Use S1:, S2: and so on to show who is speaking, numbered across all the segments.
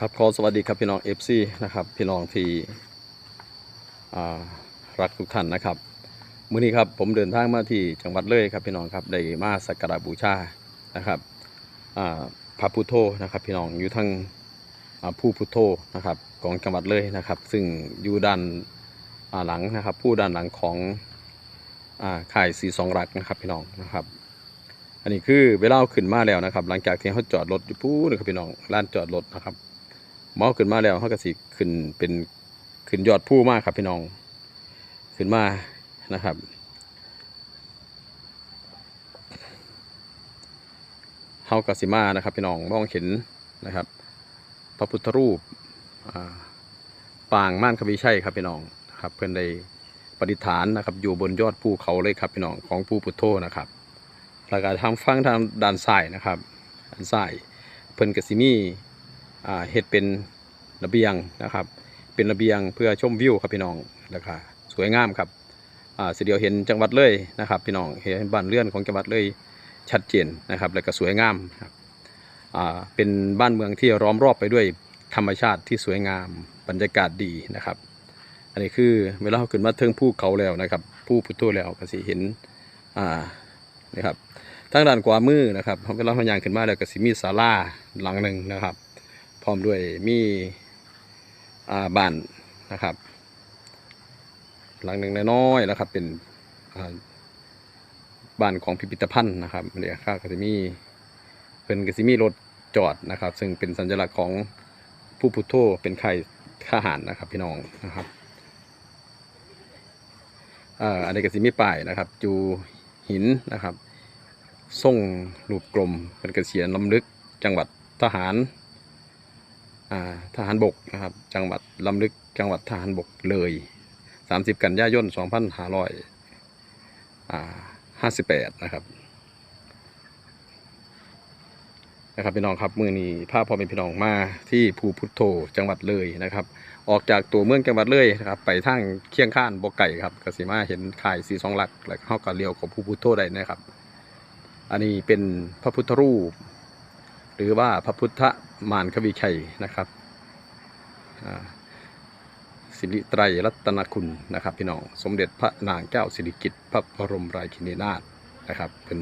S1: ครับขอสวัสดีครับพี่น้อง FC นะครับพี่น้องที่รักทุกท่านนะครับมื้อนี้ครับผมเดินทางมาที่จังหวัดเลยครับพี่น้องครับได้มาสักการะบูชานะครับพระพุทโธนะครับ พี่น้องอยู่ทั้งผู้พุทโธนะครับของจังหวัดเลยนะครับ ซึ่งอยู่ด้านหลังนะครับผู้ด้านหลังของอ่าค่ายสีสองรักนะครับพี่น้องนะครับ อันนี้คือเวลาขึ้นมาแล้วนะครับ หลังจากที่เขาจอดรถอยู่ปู้นะครับพี่น้องลานจอดรถนะครับ หมอขึ้นมาแล้วเขาก็สิขึ้นเป็นขึ้นยอดผู้มากครับพี่น้อง ขึ้นมานะครับเขากสิมานะครับ พี่น้องมองเห็นนะครับ พระพุทธรูปปางม่านควีชัยครับพี่น้องครับ เพื่อนได้ปฏิฐานนะครับ อยู่บนยอดภูเขาเลยครับพี่น้องของภูพุทโธนะครับแล้วก็ทางฝั่งทางด้านซ้ายนะครับด้านซ้ายเพิ่นกสิมี เฮ็ดเป็นระเบียงนะครับ เป็นระเบียงเพื่อชมวิวครับพี่น้องแล้วก็สวยงามครับอ่าสิเดียวเห็นจังหวัดเลยนะครับ พี่น้องเห็นบ้านเรือนของจังหวัดเลยชัดเจนนะครับ แล้วก็สวยงามครับอ่าเป็นบ้านเมืองที่ล้อมรอบไปด้วยธรรมชาติที่สวยงามบรรยากาศดีนะครับ อันนี้คือเวลาเราขึ้นมาเทิงภูเขาแล้วนะครับภูพุทโธแล้วก็สิเห็นอ่านี่ครับทางด้านขวามือนะครับเวลาพยางขึ้นมาแล้วก็สิมีศาลาหลังหนึ่งนะครับ พร้อมด้วยมีบ้านนะครับ หลังหนึ่งน้อยๆนะครับ เป็นบ้านของพิพิธภัณฑ์นะครับเรียกค่าก็จะมีเป็นก็สิมีรถจอดนะครับ ซึ่งเป็นสัญลักษณ์ของผู้พุทโธเป็นไข่ทหารนะครับพี่น้องนะครับอันนี้กสิมีป้ายนะครับ จูหินนะครับทรงรูปกลมเป็นเกษียณลำลึกจังหวัดทหาร ทหารบกนะครับ จังหวัดลำลึกจังหวัดทหารบกเลย 30 กันยายน2558 นะครับนะครับพี่น้องครับมือนี้ภาพพอเป็นพี่น้องมาที่ภูพุทโธจังหวัดเลยนะครับ ออกจากตัวเมืองจังหวัดเลยนะครับ ไปทางเคียงข้านบกไก่ครับกสิมาเห็นข่ายสีสองหลักแล้วก็เข้ากับเลี้ยวของภูพุทโธได้นะครับ อันนี้เป็นพระพุทธรูป หรือว่าพระพุทธมารควิชัยนะครับสิริไตรรัตนคุณนะครับ พี่น้องสมเด็จพระนางเจ้าสิริกิติ์พระบรมราชินีนาถนะครับ เป็น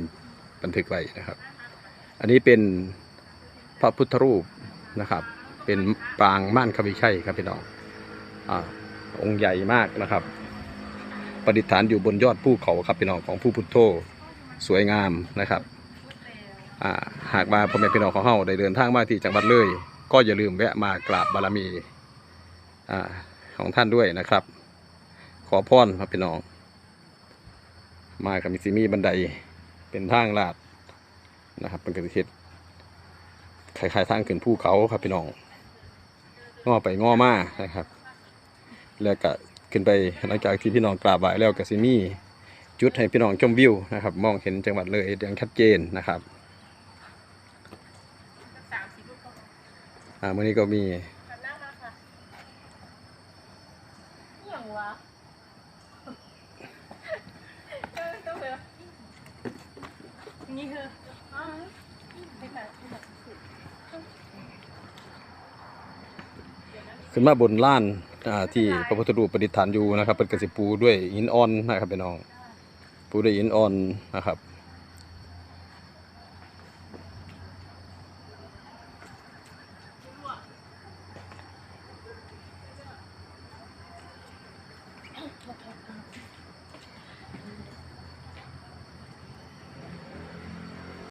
S1: บันทึกไว้นะครับ อันนี้เป็นพระพุทธรูปนะครับ เป็นปางม่านควิชัยครับพี่น้องอองค์ใหญ่มากนะครับประดิษฐานอยู่บนยอดภูเขาครับพี่น้องของผู้พุทโธสวยงามนะครับ หากมาพ่อแม่พี่น้องของเฮาได้เดินทางมาที่จังหวัดเลย ก็อย่าลืมแวะมากราบบารมีอของท่านด้วยนะครับ ขอพรครับพี่น้อง มากับมิซิมีบันไดเป็นทางลาดนะครับ เป็นกระติดคล้ายๆทางขึ้นภูเขาครับพี่น้องง้อไปง้อมานะครับ แล้วก็ขึ้นไปหลังจากที่พี่น้องกราบไหว้แล้วก็สิมีจุดให้พี่น้องชมวิวนะครับ มองเห็นจังหวัดเลยอย่างชัดเจนนะครับ อ่ามื่อนี้ก็มี
S2: หันหน้ามาค่ะอหย่างวะเออต้องเลยนี่คืออ้าวเป็นแบบเป็นแบบสุด
S1: ขึ้นมาบนล้านอ่าที่พระพุทธรูปประดิษฐานอยู่นะครับเป็นกระสิปูด้วยหินอ่อนนะครับพี่น้อง ปูด้วยหินอ่อนนะครับ
S2: うん。